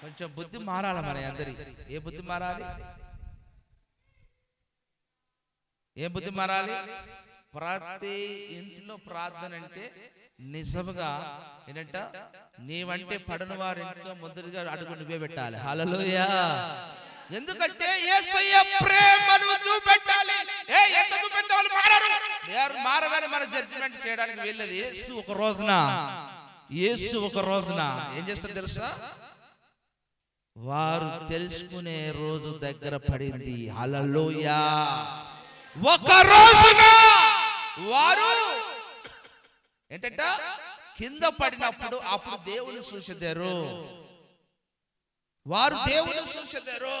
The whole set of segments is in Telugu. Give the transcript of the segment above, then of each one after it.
కొంచెం బుద్ధి మారాలి మన అందరి? ఏ బుద్ధి మారాలి? ఏ బుద్ధి మారాలి? ప్రతి ఇంట్లో ప్రార్థన అంటే నిజముగా ఏంటంట? నీవంటే పడని వారి ఇంట్లో మొదటిగా అడుగు నువ్వే పెట్టాలి. హల్లెలూయా ఎందుకంటే ప్రేమను చూపెట్టాలి. ఏ ఎంత చూపెట్టే వాళ్ళు మారరు? ఎవరు మారవని మన జడ్జిమెంట్ చేయడానికి వెళ్ళేది ఒక రోజున. యేసు ఒక రోజున ఏం చేస్తారు తెలుసా? వారు తెలుసుకునే రోజు దగ్గర పడింది. హల్లెలూయా. ఒక రోజున వారు ఏంటంట? కింద పడినప్పుడు అప్పుడు దేవుని చూసేదారు వారు దేవుని చూసేదారు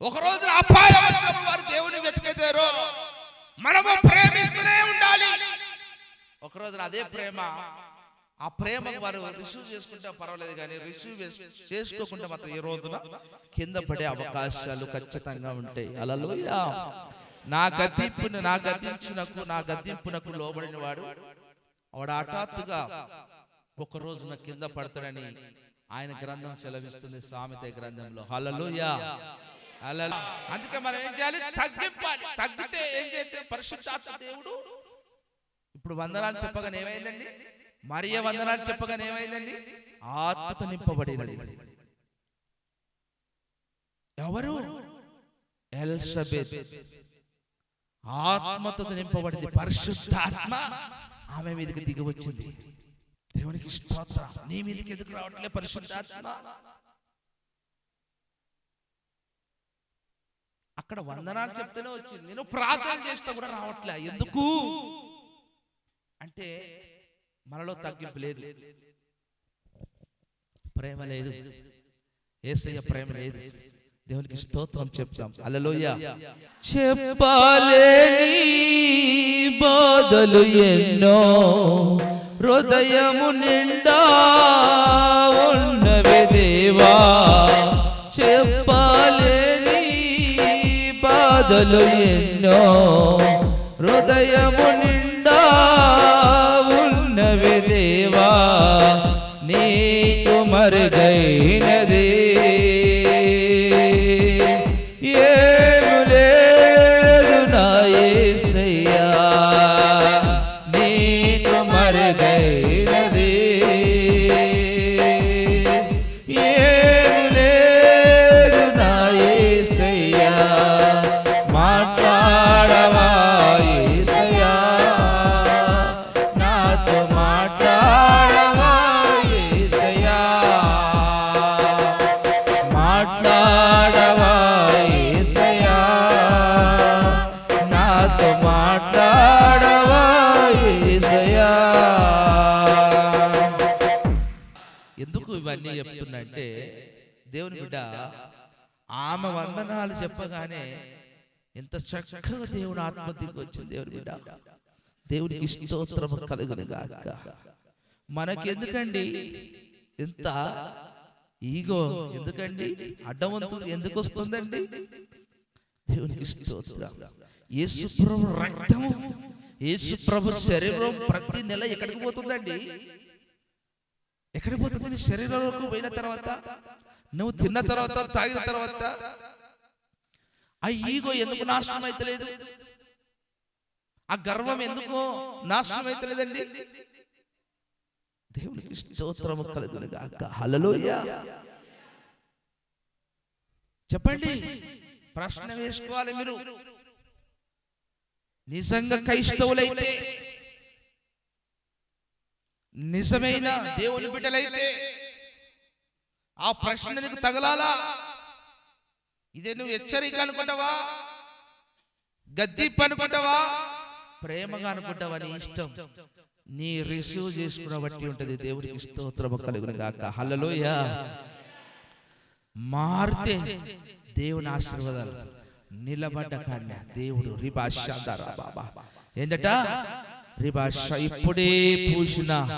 ఒక రోజు అపాయం వారు దేవుని వెతికేదారు. మనము ప్రేమిస్తూనే ఉండాలి. ఒక రోజున అదే ప్రేమ ఆ ప్రేమ వారు రిసీవ్ చేసుకుంటే పర్వాలేదు కానీ రిసీవ్ చేసుకోకుండా మాత్రం ఈ రోజున కింద పడే అవకాశాలు ఖచ్చితంగా ఉంటాయి. అలలోయ నా గతింపును నా గతించినకు నా గతింపునకు లోబడిన వాడు వాడు హఠాత్తుగా ఒక రోజున కింద పడతాడని ఆయన గ్రంథం సెలవిస్తుంది సామెత గ్రంథంలో. హల్లెలూయా. హల్లెలూ అందుకే మనం ఏం చేయాలి? తగ్గింపాలి. తగ్గితే ఏం చేస్తే? పరిశుద్ధాత్మ దేవుడు. ఇప్పుడు వందనాలు చెప్పగానే ఏమైందండి? మరియ వందనాలు చెప్పగానే ఏమైందండి? ఆత్మతో నింపబడినది ఎవరు? ఎల్సబెత్ ఆత్మతో నింపబడింది. పరిశుద్ధాత్మ ఆమె మీదకి దిగి వచ్చింది. దేవునికి స్తోత్రం. నీ మీదకి ఎందుకు రావట్లే పరిశుద్ధాత్మ? అక్కడ వందనాలు చెప్తూనే వచ్చింది. నేను ప్రార్థన చేస్తే కూడా రావట్లే. ఎందుకు? అంటే మనలో తగ్గింపు లేదు. ప్రేమ లేదు. ఏసయ్య ప్రేమ లేదు. దేవునికి స్తోత్రం చెప్తాం. అలలోయ చెప్పలేని బాధలు ఎన్నో హృదయము నిండా ఉన్నవి దేవా. చెప్పలేని బాధలు ఎన్నో హృదయము மறு கை நதி ఇవన్నీ చెప్తున్నా అంటే దేవుని బిడ్డ ఆమె వందనాలు చెప్పగానే ఎంత చక్కగా దేవుని ఆత్మ దిగి వచ్చింది దేవుని బిడ్డ. దేవునికి స్తోత్రము కలుగును గాక. మనకెందుకండి ఇంత ఈగో ఎందుకండి? అడ్డవంతు ఎందుకు వస్తుందండి? దేవునికి స్తోత్రం. యేసు ప్రభు రక్తము యేసు ప్రభు శరీరం ప్రతి నెల ఎక్కడికి పోతుందండి? ఎక్కడికి పోతుంది? శరీరంలోకి పోయిన తర్వాత నువ్వు తిన్న తర్వాత తాగిన తర్వాత ఆ ఈగో ఎందుకు నాశనం అయితలేదు? ఆ గర్వం ఎందుకు నాశనం అయితలేదండి? దేవునికి స్తోత్రము కలుగును గాక హల్లెలూయా. చెప్పండి. ప్రశ్న వేసుకోవాలి మీరు. నిజంగా క్రైస్తవులైతే నిజమైన దేవుని బిడ్డలైతే ఆ ప్రశ్న నీకు తగలాలా? ఇదే నువ్వు హెచ్చరిక అనుకుంటావా? గద్దింపు అనుకుంటావా? ప్రేమగా అనుకుంటావా నీ ఇష్టం? నీ రిసీవ్ చేసుకున్న బట్టి ఉంటది దేవుడికి స్తోత్రము కలుగును గాక. హల్లలోయ. మారితే దేవుని ఆశీర్వాదాలు నిలబడ్డ కన్య దేవుడు రిబాషాదారా బాబా. ఏంటట? రిబాష ఇప్పుడే పూసిన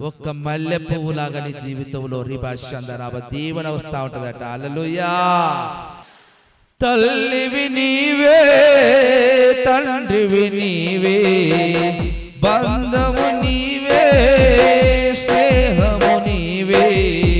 ఒక్క మల్లె పువ్వులాగా నీ జీవితంలో రిబాషాదారా దీవెన వస్తా ఉంటదట. హల్లలోయా. తల్లివి నీవే తండ్రివి నీవే బంధము నీవే స్నేహము నీవే.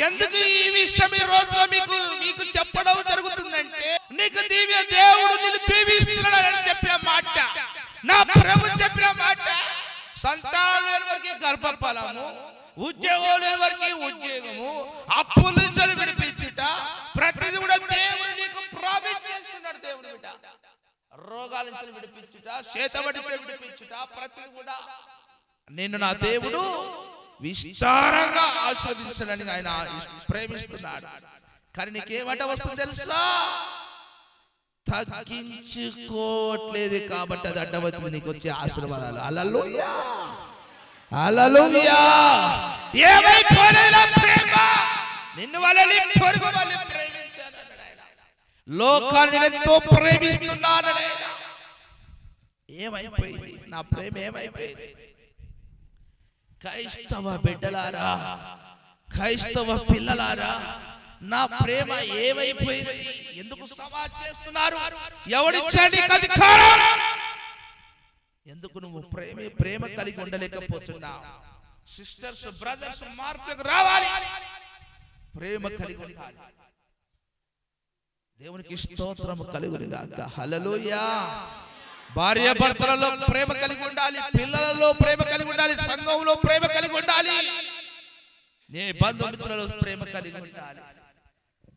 ఎందుకు ఈ విషయం ఈ రోజులో మీకు మీకు చెప్పడం జరుగుతుందంటే నీకు దివ్య దేవుడు నిన్ను దీవిస్తున్నాడని చెప్పిన మాట. నా ప్రభు చెప్పిన మాట సంతానం లేని వారికి గర్భఫలము ఉద్యోగం లేని వారికి ఉద్యోగము అప్పుల నుంచి విడిపించుట ప్రతిది కూడా దేవుడు నీకు ప్రామిస్ చేస్తున్నాడు దేవుడు బిడ్డ. రోగాల నుంచి విడిపించుట చేతబడి విడిపించుట ప్రతిది కూడా నిన్ను నా దేవుడు విస్తారంగా ఆస్వాదించడానికి ఆయన ప్రేమిస్తున్నాడు. కానీ నీకేమంట వస్తుంది తెలుసా? తగ్గించుకోవట్లేదు కాబట్టి అది అడ్డవచ్చింది నీకు వచ్చే ఆశీర్వాదాలు. అలలుయా అలలుయా ఏమైపోలేదు ప్రేమ? నిన్ను వాళ్ళని పొరుగు వాళ్ళని ప్రేమించానన్నాడు ఆయన. లోకాన్ని ఎంతో ప్రేమిస్తున్నాడు ఆయన. ఏమైపోయింది? నా ప్రేమ ఏమైపోయింది? క్రైస్తవ బిడ్డలారా క్రైస్తవ పిల్లలారా నా ప్రేమ ఏమైపోయినది? ఎందుకు సమాజ్ చేస్తున్నారు? ఎవడిచ్చాడు ఎందుకు నువ్వు ప్రేమ ప్రేమ కలిగి ఉండలేకపోతున్నావు? సిస్టర్స్ బ్రదర్స్ మార్పులకు రావాలి. ప్రేమ కలిగి ఉండాలి. దేవునికి స్తోత్రము కలుగును గాక. హల్లెలూయా భార్య భర్తలలో ప్రేమ కలిగి ఉండాలి పిల్లలలో ప్రేమ కలిగి ఉండాలి సంఘంలో ప్రేమ కలిగి ఉండాలి. నీ బంధుమిత్రులలో ప్రేమ కలిగి ఉండాలి.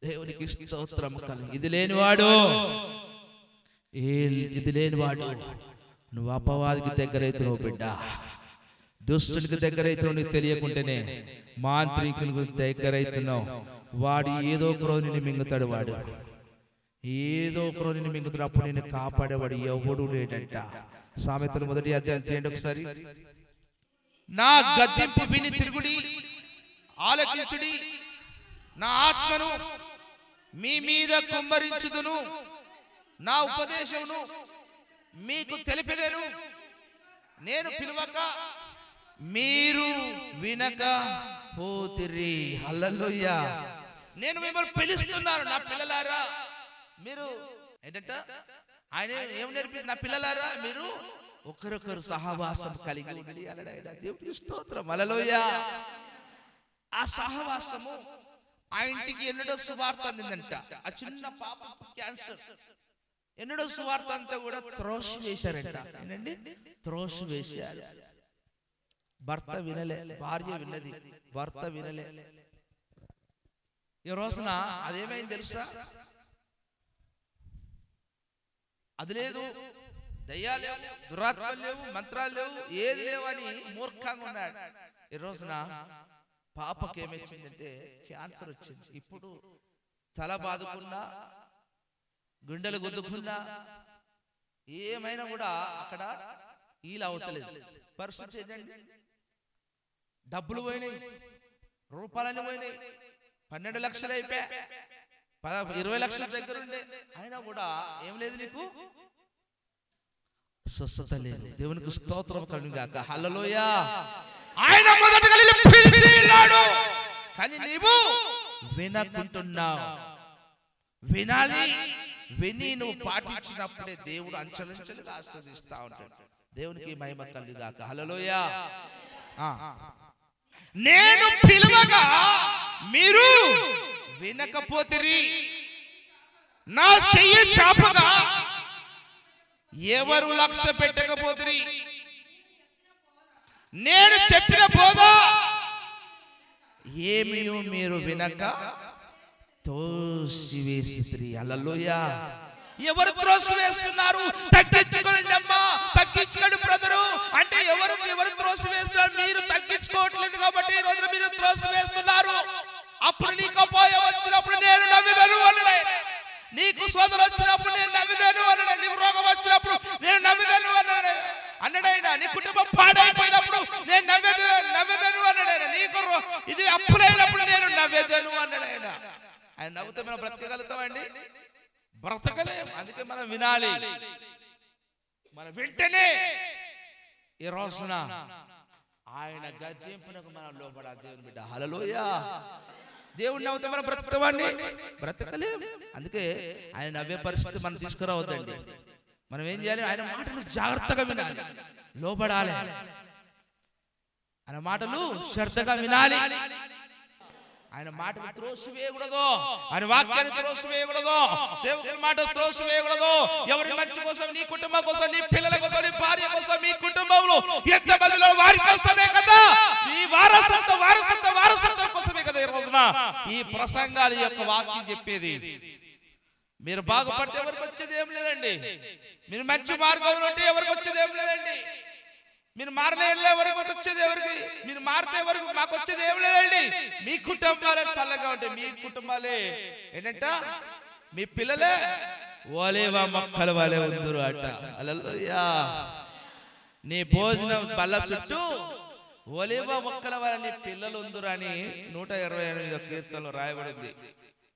దేవునికి స్తోత్రం కలిగి. ఇది లేనివాడు. ఇది లేనివాడు. నువ్వు అపవాదికి దగ్గరైతున్నావు బిడ్డ. దుష్టునికి దగ్గరైతున్నావు నీకు తెలియకుంటేనే మాంత్రికునికి దగ్గరైతున్నావు. వాడు ఏదో ఒక రోజు నిన్ను మింగుతాడు వాడు. ఏదో ఒక రోజు నేను అప్పుడు నేను కాపాడేవాడు ఎవడు లేడంట. సామెతలు మొదటి అధ్యాయం చేయండి ఒకసారి. నా గద్దెంపు విని తిరుగుడి ఆలోచించుడి నా ఆత్మను మీ మీద కుమ్మరించుదును నా ఉపదేశమును మీకు తెలిపెదను నేను పిలువక మీరు వినక పోతిరి. హల్లెలూయ. నేను మిమ్మల్ని పిలుస్తున్నాను నా పిల్లలారా. మీరు ఏంటంట? ఆయన ఏం నేర్పి నా పిల్లలారా మీరు? ఒకరొకరు సహవాసం కలిగి ఉండి అన్నాడు ఆయన దేవుడి స్తోత్రం. హల్లెలూయ. ఆ సహవాసము ఆ ఇంటికి ఎన్నడో సువార్త అందిందంట. ఆ చిన్న పాప క్యాన్సర్. ఎన్నడో సువార్త అంతా కూడా త్రోషి వేశారంట. ఏంటండి? త్రోషి వేశారు. భర్త వినలే. భార్య విన్నది భర్త వినలే. ఈ రోజున అదేమైంది తెలుసా? అది లేదు. దయ్యాలు లేవు దురాత్మలు లేవు మంత్రాలు లేవు ఏది లేవని మూర్ఖంగా ఉన్నాడు. ఈ రోజున పాపకి ఏమొచ్చిందంటే క్యాన్సర్ వచ్చింది. ఇప్పుడు తల బాదుకున్నా గుండెలు గుద్దుకున్నా ఏమైనా కూడా అక్కడ ఈలు అవుతలేదు పరిస్థితి ఏంటండి? డబ్బులు పోయినాయి రూపాయలన్నీ పోయినాయి. పన్నెండు లక్షలు అయిపోయా పద ఇరవై లక్షల దగ్గర ఉండే అయినా కూడా ఏం లేదు నీకు? స్వస్థత లేదు. దేవునికి స్తోత్రం కలుగాక హల్లలోయ. ఆయన కానీ నీవు వినకుంటున్నావు. వినాలి. విని నువ్వు పాటించినప్పుడే దేవుడు అంచలంచలుగా ఆస్వాదిస్తా ఉంటాడు. దేవునికి మహిమ కలుగాక హల్లలోయ. ఆ. నేను పిలువగా మీరు వినకపోతిరి. నా చెయ్యి చాపగా. ఎవరు లక్ష్య పెట్టకపోతిరి. నేను చెప్పిన బోధ. ఏమీ మీరు వినక? తోసివేసి అలలోయా ఎవరు త్రోసివేస్తున్నారు? తగ్గించుకోండి అమ్మా. తగ్గించుకోండి బ్రదరు. అంటే ఎవరు ఎవరు త్రోసివేస్తున్నారు? మీరు తగ్గించుకోవట్లేదు కాబట్టి ఈ రోజున మీరు త్రోసివేస్తున్నారు. అప్పుడు నీకు అపాయం వచ్చినప్పుడు నేను నవ్విదను అన్నాడు. నీకు సోదరు వచ్చినప్పుడు నేను నవ్విదను అన్నాడు. నీకు రోగం వచ్చినప్పుడు నేను నవ్విదను అన్నాడు. అన్నడైనా నీ కుటుంబం పాడైపోయినప్పుడు నేను నవ్వేదు నవ్వేదను అన్నాడైనా నీకు ఇది అప్పులైనప్పుడు నేను నవ్వేదను అన్నడైనా ఆయన నవ్వుతే మనం బ్రతకగలుగుతామండి? బ్రతకలేము అందుకే మనం వినాలి. మన వెంటనే ఈ రోజున ఆయన గద్దెంపునకు మనం లోపల దేవుని బిడ్డ. హలలోయా దేవుడిని నవ్వుతే మనం బ్రతకవాడిని బ్రతకలేం. అందుకే ఆయన నవ్వే పరిస్థితి మనం తీసుకురావద్దండి. మనం ఏం చేయాలి? ఆయన మాటలు జాగ్రత్తగా వినాలి. లోబడాలి. ఆయన మాటలు శ్రద్ధగా వినాలి. ఆయన మాట త్రోసి వేయకూడదు ఆయన వాక్యాన్ని త్రోసి వేయకూడదు సేవకుల మాట త్రోసి వేయకూడదు ఎవరి మంచి కోసం నీ కుటుంబం కోసం నీ పిల్లల కోసం నీ భార్య కోసం మీ కుటుంబంలో ఎంత మందిలో వారి కోసమే కదా? నీ వారసత్వ వారసత్వ వారసత్వం కోసం కదా ఈ రోజున ఈ ప్రసంగాల యొక్క వాక్యం చెప్పేది. మీరు బాగుపడితే ఎవరికి వచ్చేది ఏం లేదండి. మీరు మంచి మార్గంలో ఉంటే ఎవరికి వచ్చేది ఏం లేదండి. మీరు మారలే ఎవరికి వచ్చేది ఎవరికి? మీరు మారితే ఎవరికి? మాకు వచ్చేది ఏం లేదండి. మీ కుటుంబాలే చల్లగా ఉంటాయి మీ కుటుంబాలే. ఏంటంట? మీ పిల్లలే? ఓలేవా మొక్కల వాళ్ళే ఉందరు అట. అలలుయా నీ భోజనం బల్ల చుట్టూ ఒలివ మొక్కల వారిని పిల్లలు ఉందరు నూట ఇరవై ఎనిమిది కీర్తనలో రాయబడింది.